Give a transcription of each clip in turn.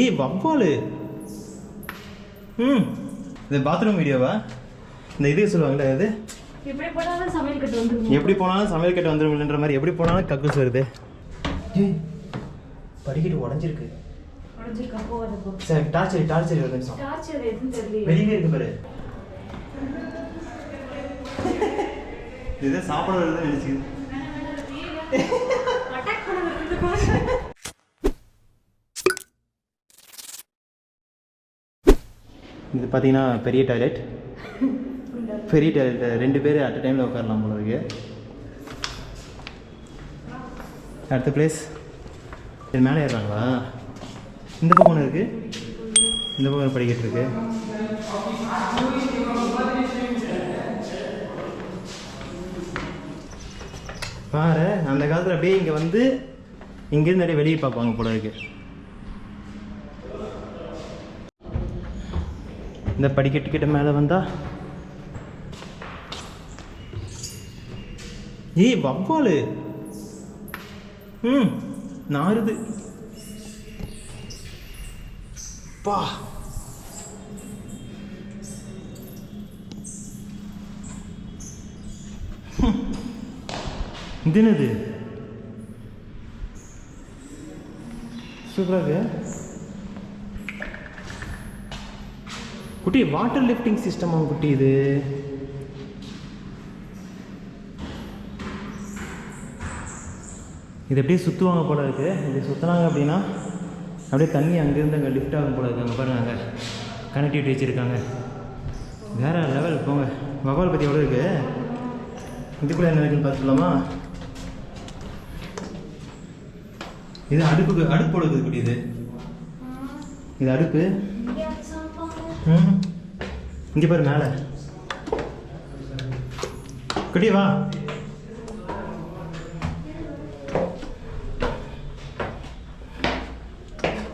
ஏய் வவ்வாலு ம். இந்த பாத்ரூம் வீடியோவா இந்த இது சொல்லுவாங்கல்ல அது எப்படி போனாலும் சமையல் கட்டு வந்துருங்க. எப்படி போனாலும் சமையல் கட்டு வந்துருமில்லன்ற மாதிரி எப்படி போனாலும் கக்கூஸ் வருது. படிக்கட்டு உடஞ்சிருக்கு. சரி டார்ச்சரி டார்ச்சரி ஒரு நிமிஷம். டார்ச்சர் எதுவும் தெரியல வெளியே இருக்கு பாரு. இது சாப்பிட வருதுன்னு நினைச்சுக்குது. அட்டாக் பண்ண வருது இது பார்த்தீங்கன்னா பெரிய டாய்லெட் பெரிய டாய்லெட் ரெண்டு பேர் அட் டைமில் உட்காரலாம் போல இருக்கு. அடுத்த பிளேஸ் இது மேலே ஏறுறாங்களா? இந்த பக்கம் ஒன்று இருக்கு. இந்த பக்கம் படிக்கட்டு இருக்கு. பாரு அந்த காலத்தில் அப்படியே இங்கே வந்து இங்கேருந்து அப்படியே வெளியே பார்ப்பாங்க போல இருக்கு. இந்த படிக்கட்டு கிட்ட மேலே வந்தா? ஏய் வவ்வாலு. ம் நாறுது பா. தினது சூப்பராக குட்டி வாட்டர் லிஃப்டிங் சிஸ்டமா குட்டி இது. இது அப்படியே சுற்றுவாங்க போல இருக்கு. இது சுற்றினாங்க அப்படின்னா அப்படியே தண்ணி அங்கேருந்து அங்கே லிஃப்ட் ஆகும் போல இருக்கு. அங்கே பாருங்க அங்கே கனெக்டிவிட்டி வச்சுருக்காங்க. வேற லெவல் போங்க. வவால் பற்றி எவ்வளோ இருக்குது இது கூட என்ன இருக்குன்னு பார்த்துக்கலாமா இது அடுப்புக்கு அடுப்பு போடுறது குட்டி இது. இது அடுப்பு. இங்கே பாரு மேலே. குட்டி வா.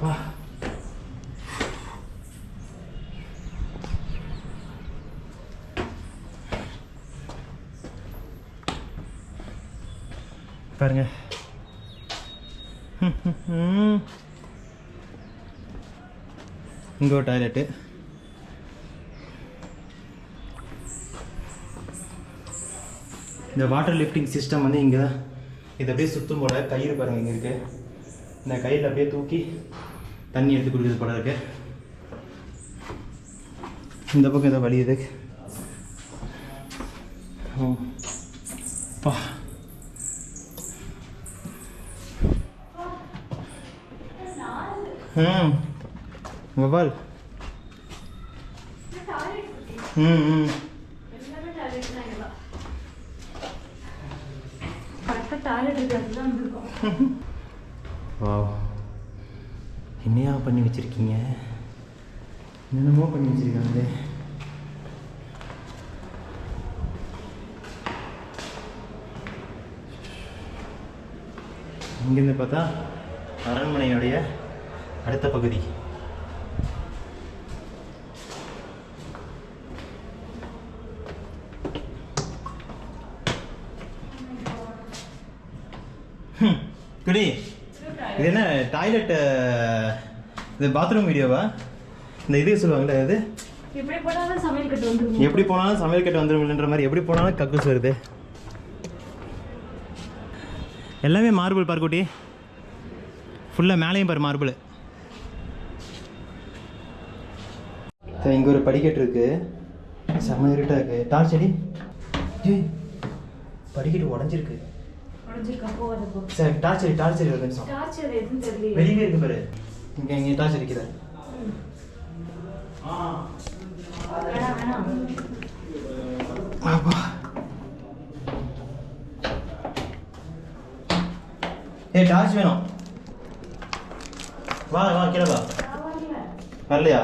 வா. பாருங்க. இங்கே ஒரு டாய்லெட்டு இந்த வாட்டர் லிஃப்டிங் சிஸ்டம் வந்து இங்கே தான் இதை அப்படியே சுற்றும் போல கயிறு பாருங்கள் இங்கே இருக்குது இந்த கயிறில் அப்படியே தூக்கி தண்ணி எடுத்து குடிக்கிறது போல இருக்கு. இந்த பக்கம் இதை வழியுது பா ம் மொபைல் ம் ம் எல்லாமே டாய்லெட் தான் இங்கெல்லாம் கரெக்டாக டாய்லெட் இருக்கிறது தான் வந்திருக்கோம். வாவ். என்னையா பண்ணி வச்சிருக்கீங்க? என்னென்னமோ பண்ணி வச்சிருக்காங்களே. இங்கேருந்து பார்த்தா அரண்மனையுடைய அடுத்த பகுதி. குடி. இது என்ன டாய்லெட் இது பாத்ரூம் வீடியோவா இந்த இது சொல்லுவாங்கல்ல அது எப்படி போனாலும் சமையல் கட்டு வந்துருங்க. எப்படி போனாலும் சமையல் கட்டு வந்துருமில்லன்ற மாதிரி எப்படி போனாலும் கக்கூஸ் வருது. எல்லாமே மார்பிள் பார்க்குட்டி ஃபுல்லாக மேலேயும் பாரு மார்பிள் இங்கே ஒரு படிக்கட்டு இருக்கு. செம்ம இருட்டாக இருக்கு. டார்ச் அடி படிக்கட்டு உடஞ்சிருக்கு. உடஞ்சிருக்கா போகாத போ சரி டார்ச் அடி டார்ச் அடி ஒரு நிமிஷம் டார்ச்சர் எதுவும் தெரியல வெளியே இருக்கு பாரு. இங்கே இங்கே டார்ச் அடிக்குது வேணாம் வேணாம். அப்பா. ஏய் டார்ச் வேணும். வா வா கீழே வா. வரலையா?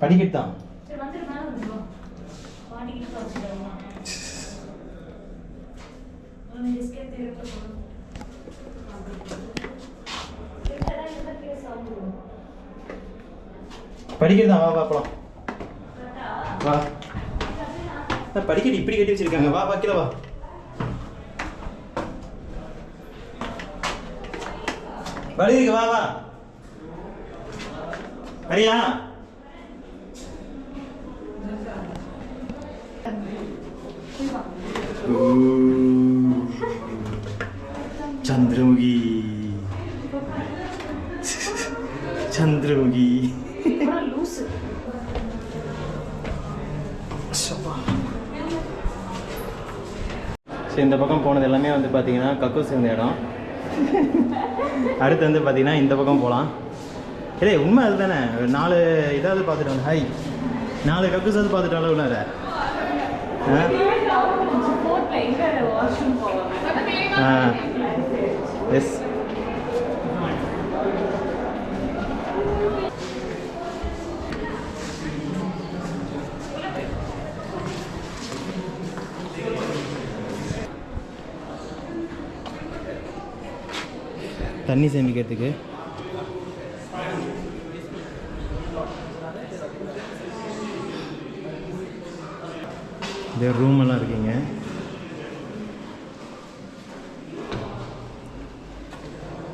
படிக்கட்டு தான் சரி வந்துரு மேலே வந்துருவோம் வாடிக்கிட்டு பார்த்துக்கலாம் தான் வா வா போலாம். வா. படிக்கட்டு இப்படி கட்டி வச்சிருக்காங்க. வா வா கீழே வா. இருக்கு வா வா. வரியா? சந்திரமுகி சந்திரமுகி லூசு சரி இந்த பக்கம் போனது எல்லாமே வந்து பார்த்தீங்கன்னா கக்கூஸ் இருந்த இடம். அடுத்து வந்து பார்த்தீங்கன்னா இந்த பக்கம் போகலாம் இல்லை உண்மை அதுதானே. ஒரு நாலு இதாவது பார்த்துட்டு வந்து ஹாய் நாலு கக்கூஸாவது பார்த்துட்டாலும் வாஷ்ரூம் போவாங்க ஆ எஸ் தண்ணி சேமிக்கிறதுக்கு. இந்த ரூம் எல்லாம் இருக்குங்க.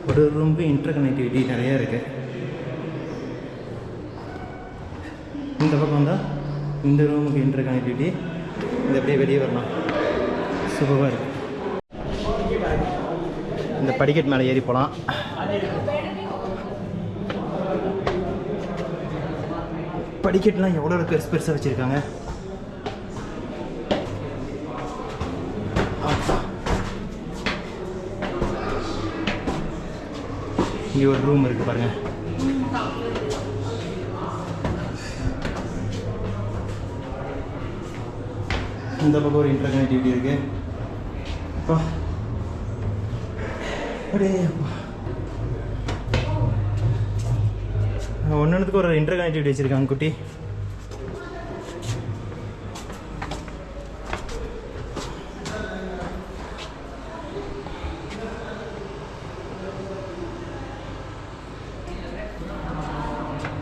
ஒரு ரூமுக்கு இன்டர் கனெக்டிவிட்டி நிறைய இருக்கு. இந்த பக்கம் வந்தால் இந்த ரூமுக்கு இன்டர் கனெக்டிவிட்டி இது அப்படியே வெளியே வரலாம். சூப்பராக இருக்குது இந்த படிக்கட் மேலே ஏறி போகலாம். படிக்கட்லாம் எவ்வளோ பெருசு பெருசாக வச்சுருக்காங்க. இங்கே ஒரு ரூம் இருக்குது பாருங்க. இந்த பக்கம் ஒரு இன்டர்நெட் டியூட்டி இருக்குது அப்பா. அப்படியே ஒன்றுக்கு ஒரு இன்டர் கனெக்டிவிட்டி வச்சுருக்காங்க குட்டி.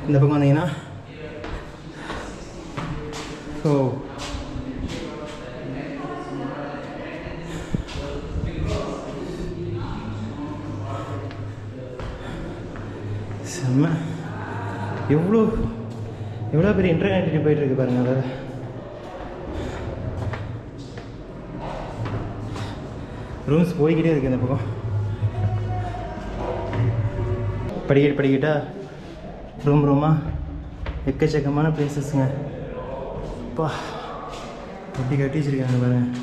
இந்த பக்கம் வந்தீங்கன்னா ஓ செம்ம. எவ்வளோ எவ்வளோ பெரிய இன்டர்நெட் போயிட்டுருக்கு பாருங்கள் அதில் ரூம்ஸ் போய்கிட்டே இருக்கு இந்த பக்கம். படிக்கட்டு படிக்கிட்டா? ரூம் ரூமாக எக்கச்சக்கமான பிளேசஸ்ங்க அப்பா அப்படி கட்டி வச்சுருக்காங்க பாருங்கள்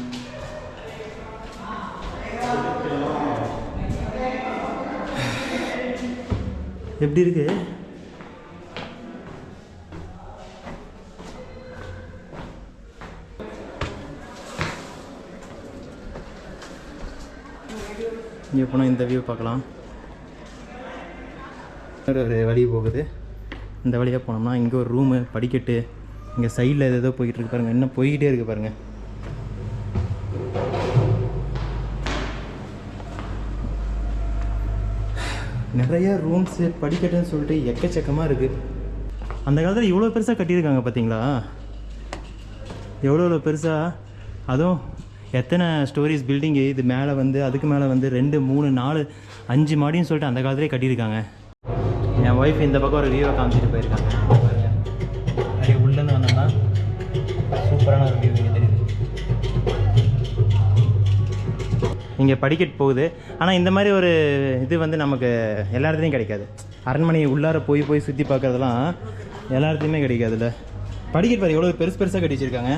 எப்படி இருக்கு? இங்கே போனால் இந்த வியூ பார்க்கலாம். ஒரு வழி போகுது. இந்த வழியாக போனோம்னா இங்கே ஒரு ரூமு படிக்கட்டு இங்கே சைடில் ஏதோ போய்கிட்டு இருக்கு பாருங்கள் இன்னும் போய்கிட்டே இருக்கு பாருங்கள் நிறைய ரூம்ஸு படிக்கட்டுன்னு சொல்லிட்டு எக்கச்சக்கமாக இருக்குது அந்த காலத்தில் இவ்வளோ பெருசாக கட்டியிருக்காங்க பார்த்தீங்களா? எவ்வளோ எவ்வளோ பெருசாக அதுவும் எத்தனை ஸ்டோரிஸ் பில்டிங்கு இது மேலே வந்து அதுக்கு மேலே வந்து ரெண்டு மூணு நாலு அஞ்சு மாடின்னு சொல்லிட்டு அந்த காலத்திலே கட்டியிருக்காங்க. என் ஒய்ஃப் இந்த பக்கம் ஒரு வியூவை காமிச்சிட்டு போயிருக்காங்க. அப்படியே உள்ளேருந்து வந்தோம்னா சூப்பரான ஒரு வியூ இங்கே இங்கே படிக்கட் போகுது. ஆனால் இந்த மாதிரி ஒரு இது வந்து நமக்கு எல்லா இடத்துலையும் கிடைக்காது. அரண்மனை உள்ளார போய் போய் சுற்றி பார்க்கறதெல்லாம் எல்லா இடத்துலையுமே கிடைக்காதுல்ல. படிக்கட் பாரு எவ்வளோ பெருசு பெருசாக கட்டி வச்சிருக்காங்க.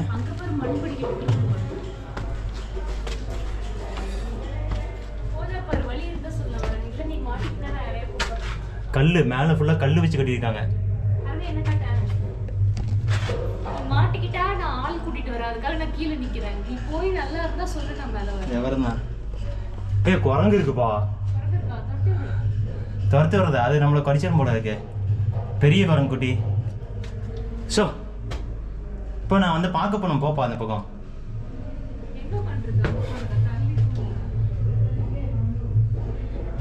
கல் மேலே ஃபுல்லாக கல் வச்சு கட்டியிருக்காங்க. மாட்டிக்கிட்டா நான் ஆள் கூட்டிட்டு வரேன் அதுக்காக நான் கீழே நிக்கிறேன். நீ போய் நல்லா இருந்தா சொல்லு நான் மேல வரேன். எவருண்ணா ஏ குரங்கு இருக்குப்பா. துரத்து வர்றது அது நம்மளை கடிச்சிடும் போல இருக்கு. பெரிய குரங்கு குட்டி ஸோ இப்போ நான் வந்து பார்க்க போனோம் போப்பா அந்த பக்கம்.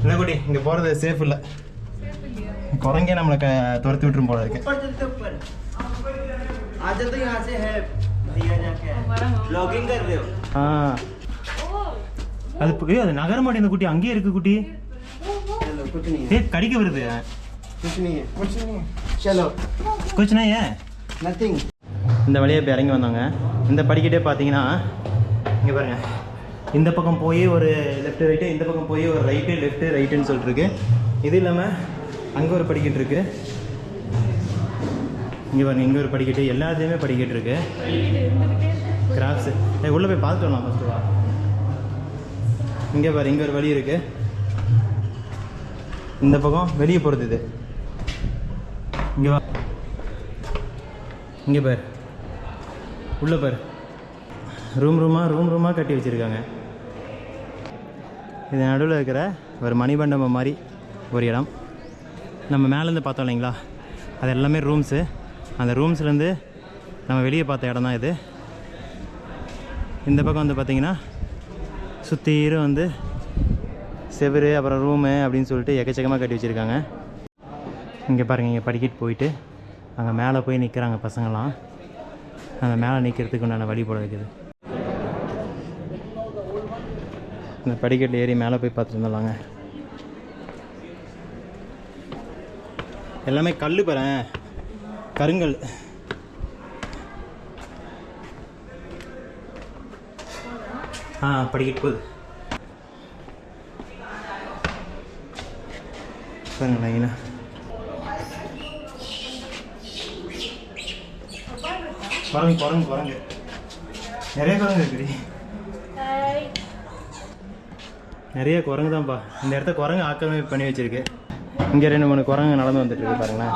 இல்லை குட்டி இங்கே போகிறது சேஃப் இல்லை. குரங்கே நம்மளை க துரத்தி விட்டுரும் போல இருக்கு. ஆ. அது ஏய் அது நகர மாட்டேங்குது குட்டி. அங்கேயே இருக்கு குட்டி. ஏய் கடிக்க வருது. கொச்சுனா ஏன்? நத்திங் இந்த வழியாக இப்போ இறங்கி வந்தாங்க இந்த படிக்கட்டே பார்த்தீங்கன்னா இங்கே பாருங்கள் இந்த பக்கம் போய் ஒரு லெஃப்ட் ரைட்டு இந்த பக்கம் போய் ஒரு ரைட்டு லெஃப்ட்டு ரைட்டுன்னு சொல்லிட்டுருக்கு இது இல்லாமல் அங்கே ஒரு படிக்கட்டு இருக்குது இங்கே பாருங்கள் இங்கே ஒரு படிக்கட்டு. எல்லாத்தையுமே படிக்கட்டு இருக்குது கிராஃப்ட்ஸு உள்ளே போய் பார்த்துட்டு வரலாம் ஃபஸ்ட்டு வா இங்கே பாரு இங்கே ஒரு வழி இருக்கு. இந்த பக்கம் வெளியே போகிறது இது. இங்கே வா. இங்கே பாரு. உள்ளே பாரு. ரூம் ரூமாக ரூம் ரூமாக கட்டி வச்சுருக்காங்க. இது நடுவில் இருக்கிற ஒரு மணிமண்டபம் மாதிரி ஒரு இடம். நம்ம மேலேருந்து பார்த்தோம் இல்லைங்களா? அது எல்லாமே ரூம்ஸு அந்த ரூம்ஸ்லேருந்து நம்ம வெளியே பார்த்த இடம் தான் இது. இந்த பக்கம் வந்து பார்த்திங்கன்னா சுற்றிரும் வந்து செவுரு அப்புறம் ரூமு அப்படின்னு சொல்லிட்டு எக்கச்சக்கமாக கட்டி வச்சுருக்காங்க. இங்கே பாருங்கள் இங்கே படிக்கிட்டு போயிட்டு அங்கே மேலே போய் நிற்கிறாங்க பசங்களாம். அந்த மேலே நிற்கிறதுக்கு உண்டான வழி போட வைக்குது இந்த படிக்கட்டில் ஏறி மேலே போய் பார்த்துட்டு வந்துடலாங்க. எல்லாமே கல் பாரேன் கருங்கல். படிக்கிட்டு போகுது. லைனாக குரங்கு குரங்கு குரங்கு. நிறைய குரங்கு இருக்குது. நிறைய குரங்கு தான்ப்பா இந்த இடத்த குரங்கு ஆக்கிரமிப்பு பண்ணி வச்சிருக்கு. இங்கே ரெண்டு மூணு குரங்கு நடந்து வந்துட்டு இருக்கு பாருங்களேன்.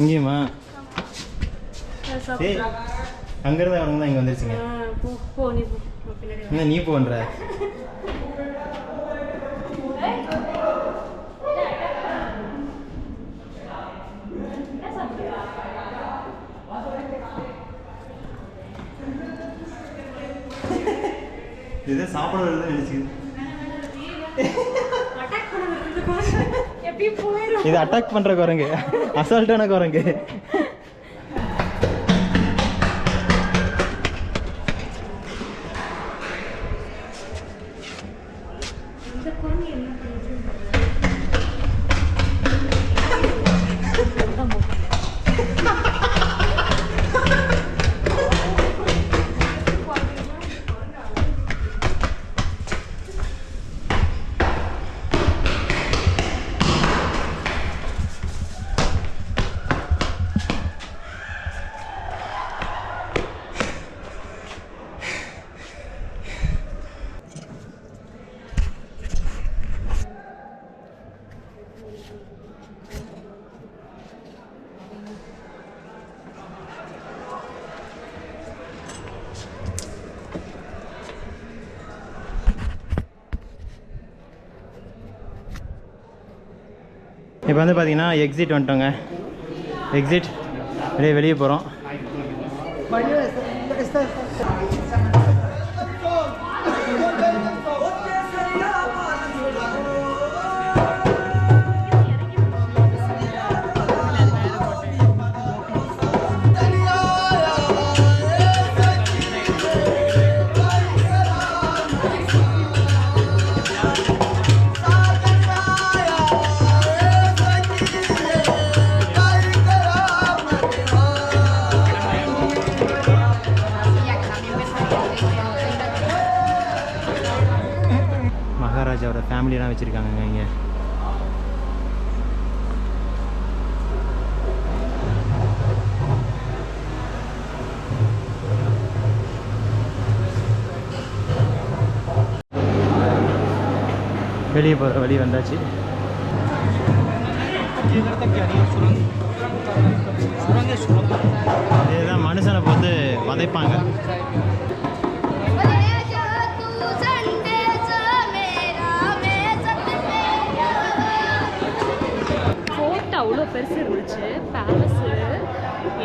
இங்கேயுமா? ஏய் அங்கேருந்து அவங்க தான் இங்கே வந்துருச்சுங்க. என்ன நீ போன்ற இது சாப்பிட நினைச்சு இது அட்டாக் பண்ற குரங்கு. அசால்ட்டான குரங்கு. இப்போ வந்து பார்த்தீங்கன்னா எக்ஸிட் வந்துட்டோங்க. எக்ஸிட் வெளியே வெளியே போகிறோம். வெளியே போகிற வழி வந்தாச்சு. இதுதான் மனுஷனை போட்டு வதைப்பாங்க. அவ்வளோ பெருசு இருந்துச்சு. பேலஸு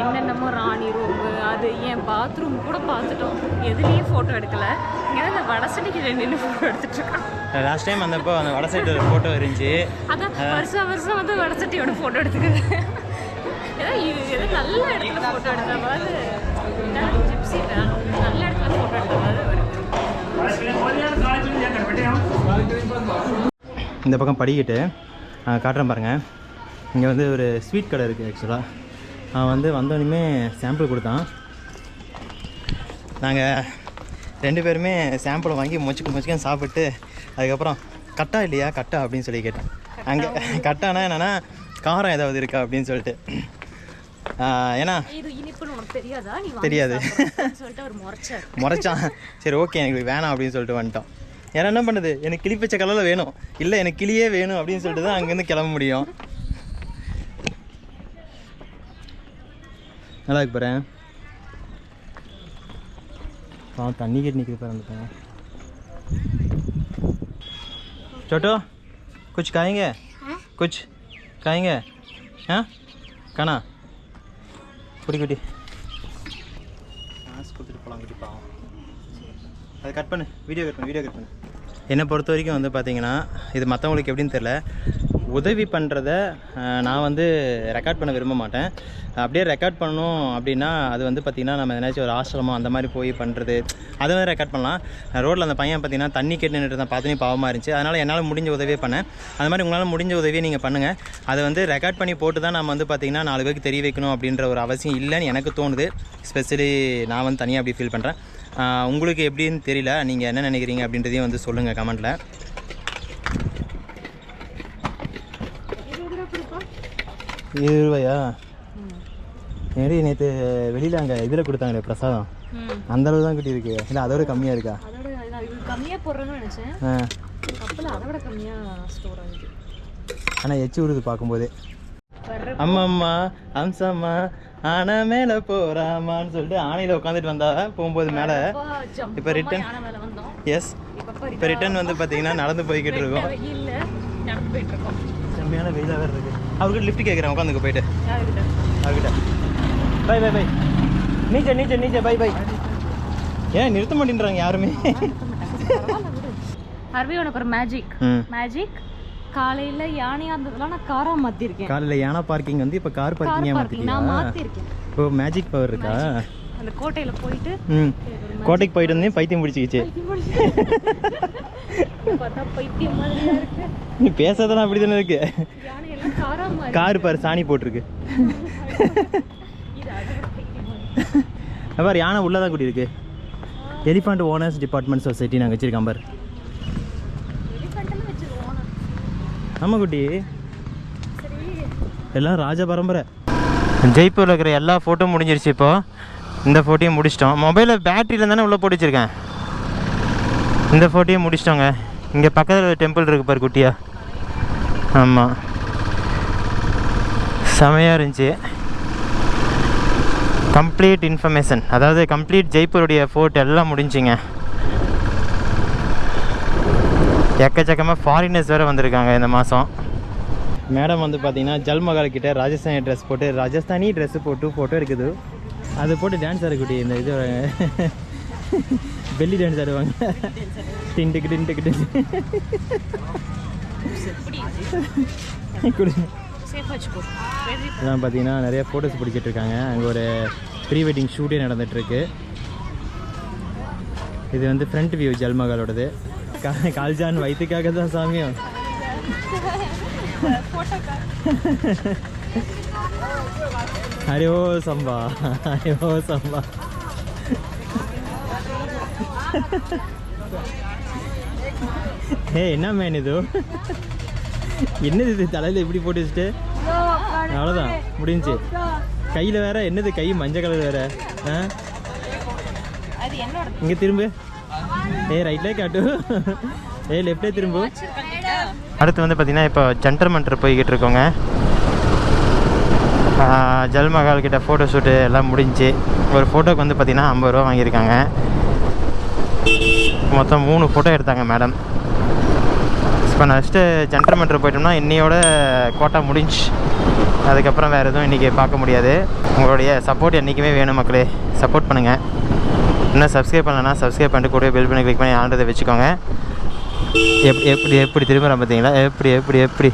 என்னென்னமோ ராணி ரூமு அது என் பாத்ரூம் கூட பார்த்துட்டோம். எதுலேயும் ஃபோட்டோ எடுக்கலை. நின்று ஃபோட்டோ எடுத்துட்டு இருக்கோம் லாஸ்ட் டைம் வந்தப்போ அந்த வட சைடு ஃபோட்டோ இருந்துச்சு. அதான் வருஷம் வருஷம் வந்து வடசட்டியோட ஃபோட்டோ எடுத்துக்குது. ஏதோ இது ஏதோ நல்ல இடத்துல ஃபோட்டோ எடுத்த மாதிரி ஜிப்சி நல்ல இடத்துல ஃபோட்டோ எடுத்த மாதிரி வருது இந்த பக்கம் படிக்கிட்டு காட்டுறேன் பாருங்கள் இங்கே வந்து ஒரு ஸ்வீட் கடை இருக்குது ஆக்சுவலாக அவன் வந்து வந்தோடனே சாம்பிள் கொடுத்தான். நாங்கள் ரெண்டு பேருமே சாம்பிளை வாங்கி மொச்சுக்கு மொச்சுக்க சாப்பிட்டு அதுக்கப்புறம் கட்டா இல்லையா? கட்டா? அப்படின்னு சொல்லி கேட்டேன். அங்கே கட்டானா என்னென்னா காரம் ஏதாவது இருக்கா? அப்படின்னு சொல்லிட்டு. ஏன்னா தெரியாதா? முறைச்சான். சரி ஓகே எனக்கு வேணாம் அப்படின்னு சொல்லிட்டு வந்துட்டோம். ஏன்னா என்ன பண்ணுது? எனக்கு கிளி பச்சை கலரில் வேணும். இல்லை எனக்கு கிளியே வேணும் அப்படின்னு சொல்லிட்டு தான் அங்கேருந்து கிளம்ப முடியும். நல்லா இருக்கு பாரு. ஆ தண்ணி கேட்டு நிற்கிது பாரு அந்த பையன் छोटो कुछ खाएंगे कुछ खाएंगे हाँ खाना குடி குடி காசு கொடுத்துட்டு போகலாம் குடி பாவம் அதை கட் பண்ணு வீடியோ கட் பண்ணு வீடியோ கட் பண்ணு என்னை பொறுத்த வரைக்கும் வந்து பார்த்தீங்கன்னா இது மற்றவங்களுக்கு எப்படின்னு தெரில உதவி பண்ணுறத நான் வந்து ரெக்கார்ட் பண்ண விரும்ப மாட்டேன். அப்படியே ரெக்கார்ட் பண்ணணும் அப்படின்னா அது வந்து பார்த்திங்கன்னா நம்ம எதனாச்சும் ஒரு ஆசிரமம் அந்த மாதிரி போய் பண்ணுறது அதை வந்து ரெக்கார்ட் பண்ணலாம். ரோட்டில் அந்த பையன் பார்த்தீங்கன்னா தண்ணி கேட்டு நின்றுட்டு தான் பாவமாக இருந்துச்சு. அதனால் என்னால் முடிஞ்ச உதவியே பண்ணேன். அது மாதிரி உங்களால் முடிஞ்ச உதவியை நீங்கள் பண்ணுங்கள் அதை வந்து ரெக்கார்ட் பண்ணி போட்டு தான் நம்ம வந்து பார்த்திங்கன்னா நாலு பேருக்கு தெரிய வைக்கணும் அப்படின்ற ஒரு அவசியம் இல்லைன்னு எனக்கு தோணுது. ஸ்பெஷலி நான் வந்து தனியாக அப்படி ஃபீல் பண்ணுறேன் உங்களுக்கு எப்படின்னு தெரியல. நீங்கள் என்ன நினைக்கிறீங்க அப்படின்றதையும் வந்து சொல்லுங்கள் கமெண்ட்டில் இருபது ரூபாயா ஏடி நேற்று வெளியில் அங்கே இதில் கொடுத்தாங்களே பிரசாதம். அந்த அளவு தான் கிட்டி இருக்கு இல்லை அதோட கம்மியாக இருக்கா? அதோட கம்மியாக போடுறேன்னு நினச்சேன். ஆ. கப்பில் அதை விட கம்மியாக ஸ்டோர் ஆகுது. ஆனால் எச்சி விடுது பார்க்கும்போது. வர்ற அம்மா அம்மா அம்சம்மா ஆனை மேலே போறாமான்னு சொல்லிட்டு ஆணையில் உட்காந்துட்டு வந்தா போகும்போது மேலே. இப்போ வந்தோம். எஸ் இப்போ ரிட்டன் வந்து பார்த்தீங்கன்னா நடந்து போய்கிட்டு இருக்கோம். செம்மையான வெயிலாக வேறு இருக்கு. அவர்கிட்ட லிஃப்ட் கேட்குறேன் உட்காந்துக்க போயிட்டு. அவர்கிட்ட. Bye bye bye. நீச்ச நீச்ச நீச்ச பை பை. ஏன் நிறுத்த மாட்டேன்றாங்க யாருமே? ஹர்வி உனக்கு ஒரு மேஜிக் மேஜிக் காலையில யானையா இருந்ததெல்லாம் நான் காரா மாத்திருக்கேன். காலையில் யானை பார்க்கிங் வந்து இப்போ கார் பார்க்கிங் நான் மாற்றிட்டியா மாத்திருக்கேன். ஓ மேஜிக் பவர் இருக்கா? அந்த கோட்டையில போயிட்டு கோட்டைக்கு போயிட்டு வந்தேன் பைத்தியம் பிடிச்சிக்கிச்சு. நீ பேசாதெல்லாம் அப்படி தானே இருக்கு காரா பாரு சாணி போட்டிருக்கு. பாரு யானை உள்ளே தான் கூட்டி இருக்கு எலிஃபண்ட் ஓனர்ஸ் டிபார்ட்மெண்ட் சொசைட்டி நாங்கள் வச்சிருக்கோம் பாரு ஆமாம் குட்டி. சரி எல்லாம் ராஜ பரம்பரை. ஜெய்ப்பூரில் இருக்கிற எல்லா ஃபோட்டோ முடிஞ்சிருச்சு இப்போ. இந்த ஃபோட்டோயும் முடிச்சிட்டோம். மொபைலில் பேட்டரியில் தானே உள்ளே போட்டு வச்சிருக்கேன். இந்த ஃபோட்டோயும் முடிச்சிட்டோங்க. இங்கே பக்கத்தில் டெம்பிள் இருக்கு பாரு குட்டியா. ஆமாம் செமையாக இருந்துச்சு. கம்ப்ளீட் இன்ஃபர்மேஷன் அதாவது கம்ப்ளீட் ஜெய்ப்பூருடைய ஃபோர்ட் எல்லாம் முடிஞ்சுங்க. எக்கச்சக்கமாக ஃபாரினர்ஸ் வேறு வந்திருக்காங்க இந்த மாதம் மேடம் வந்து பார்த்தீங்கன்னா ஜல்மகால் கிட்ட ராஜஸ்தானி ட்ரெஸ் போட்டு ராஜஸ்தானி ட்ரெஸ் போட்டு ஃபோட்டோ இருக்குது அது போட்டு டான்ஸ் ஆடக்குட்டி இந்த இது பெல்லி டான்ஸ் ஆடுவாங்க. சேஃப் வச்சுக்கோ வெரி இதெல்லாம் பார்த்தீங்கன்னா நிறைய ஃபோட்டோஸ் பிடிச்சிட்டு இருக்காங்க அங்கே ஒரு ப்ரீ வெட்டிங் ஷூட்டே நடந்துகிட்ருக்கு இது வந்து ஃப்ரண்ட் வியூ ஜல்மகாலோடது கா கால்ஜான் வயிற்றுக்காக தான் சாமியும் ஹரி ஓ சம்பா ஹரி ஓ சம்பா. ஏ என்ன மேன் இது? என்னது இது? தலையில் இப்படி போட்டு வச்சுட்டு? அவ்வளோதான் முடிஞ்சுச்சு கையில் வேற என்னது கை? மஞ்சள் கலர் வேற. ஆ? இங்கே திரும்பு. ஏ ரைட்லே காட்டு. ஏ லெஃப்டே திரும்பு. அடுத்து வந்து பார்த்தீங்கன்னா இப்போ ஜென்டர் மந்தர் போய்கிட்டு இருக்கோங்க. ஜல்மஹால் கிட்ட ஃபோட்டோ ஷூட்டு எல்லாம் முடிஞ்சு ஒரு ஃபோட்டோக்கு வந்து பார்த்தீங்கன்னா ஐம்பது ரூபா வாங்கியிருக்காங்க. மொத்தம் மூணு ஃபோட்டோ எடுத்தாங்க மேடம் இப்போ நெக்ஸ்ட்டு ஜென்டர் மெட்ரோ போயிட்டோம்னா இன்னையோட கோட்டா முடிஞ்சு. அதுக்கப்புறம் வேறு எதுவும் இன்றைக்கி பார்க்க முடியாது. உங்களுடைய சப்போர்ட் என்றைக்குமே வேணும் மக்களே. சப்போர்ட் பண்ணுங்கள் இன்னும் சப்ஸ்கிரைப் பண்ணலன்னா சப்ஸ்கிரைப் பண்ணிட்டு கூட பெல் பண்ணி கிளிக் பண்ணி ஆண்டதை வச்சுக்கோங்க. எப்படி எப்படி எப்படி திரும்புகிறேன் பார்த்தீங்களா? எப்படி எப்படி எப்படி?